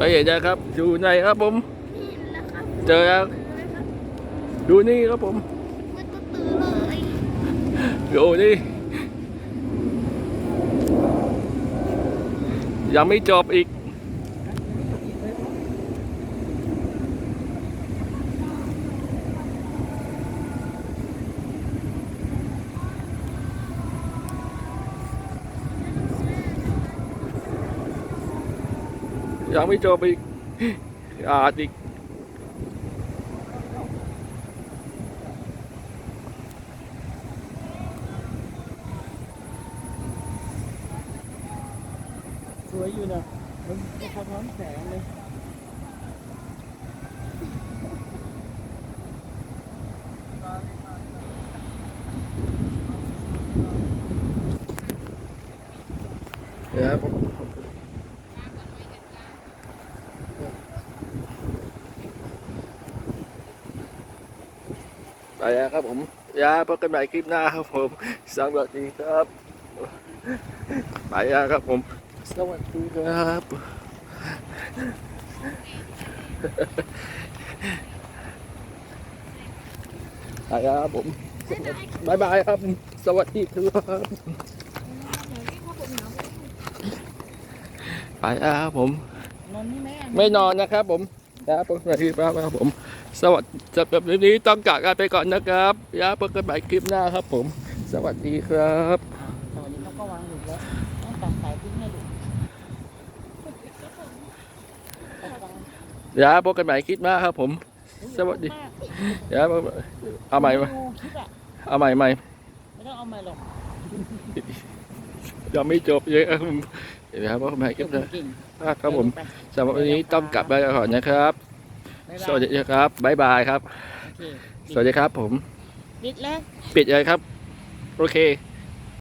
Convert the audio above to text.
ไม่เห็นนะครับ อยู่ไหนครับผมนี่แหละครับเจอแล้วนะครับดูนี่ครับผมมันก็ตื่นเลยดูนี่ ยังไม่จบอีก ยังไม่จบอีกอาจอีกสวยอยู่นะมันสะท้อนแสงเลย เดี๋ยวผม ไปแล้วครับผมยาพบกันใหม่คลิปหน้าครับผมสวัสดีครับไปแล้วครับผม สวัสดีครับ ไปแล้วครับผม บายบายครับ สวัสดีครับไปแล้วครับผม นอนนี่แม่ไม่นอนนะครับผมครับผมสวัสดีครับครับผม สวัสดีสำหรับคลิปนี้ต้องจากกันไปก่อนนะครับอย่าพบกันใหม่คลิปหน้าครับผม สวัสดีครับตอนนี้เขาก็วางอยู่แล้วต้องตัดสายทิ้งให้ดูอย่าพบกันใหม่คลิปหน้าครับผม สวัสดีอย่าพบเอาใหม่มาดูคลิปอะเอาใหม่ใหม่ไม่ต้องเอาใหม่หรอกยังไม่จบเยอะครับผมเดี๋ยวพบกันใหม่คลิปหน้าเก่งครับผมไปสำหรับวันนี้ต้องกลับไปก่อนนะครับบ๊ายบาย สวัสดีครับบ๊ายบายครับโอเคสวัสดีครับผมปิดแล้ว ปิดเลยครับ โอเค